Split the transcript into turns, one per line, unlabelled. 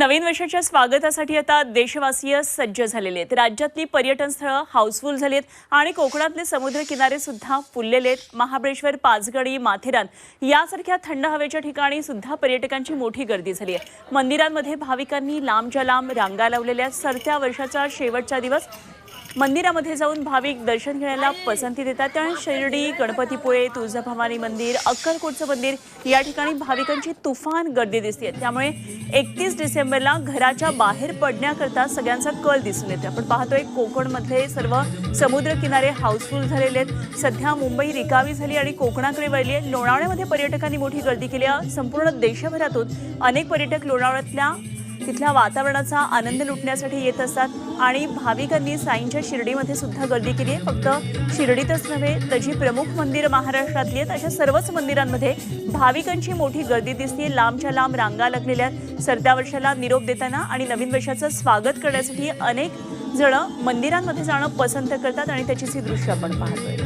नवीन वर्षाच्या स्वागतासाठी आता देशवासीय सज्ज झालेले आहेत. राज्यातली पर्यटन स्थळं हाऊसफुल झाली आहेत आणि कोकणातले समुद्र किनारे सुद्धा फुललेले आहेत. महाबळेश्वर पाचगणी माथेरान यासारख्या थंड हवेच्या ठिकाणी सुद्धा पर्यटकांची मोठी गर्दी झाली आहे. मंदिरांमध्ये भाविकांनी लांबच्या लांब रांगा लावलेल्या सरत्या वर्षाचा शेवटचा दिवस मंदिरामध्ये जाऊन भाविक दर्शन घेण्याला पसंती देतात. त्यामुळे शिर्डी गणपतीपुळे तुळजाभवानी मंदिर अक्कलकोटचं मंदिर या ठिकाणी भाविकांची तुफान गर्दी दिसते. त्यामुळे एकतीस डिसेंबरला घराच्या बाहेर पडण्याकरता सगळ्यांचा कल दिसून येतो आपण पाहतोय कोकणमधले सर्व समुद्र किनारे हाऊसफुल झालेले आहेत. सध्या मुंबई रिकामी झाली आणि कोकणाकडे वळली आहे. लोणावळ्यामध्ये पर्यटकांनी मोठी गर्दी केली आहे. संपूर्ण देशभरातून अनेक पर्यटक लोणावळ्यातल्या तिथल्या वातावरणाचा आनंद लुटण्यासाठी येत असतात आणि भाविकांनी साईंच्या शिर्डीमध्ये सुद्धा गर्दी केली आहे. फक्त शिर्डीतच नव्हे तर जी प्रमुख मंदिर महाराष्ट्रातली आहेत अशा सर्वच मंदिरांमध्ये भाविकांची मोठी गर्दी दिसते. लांबच्या लांब रांगा लागलेल्या आहेत. सरत्या वर्षाला निरोप देताना आणि नवीन वर्षाचं स्वागत करण्यासाठी अनेक जण मंदिरांमध्ये जाणं पसंत करतात आणि त्याचीच ही दृश्य आपण पाहतोय.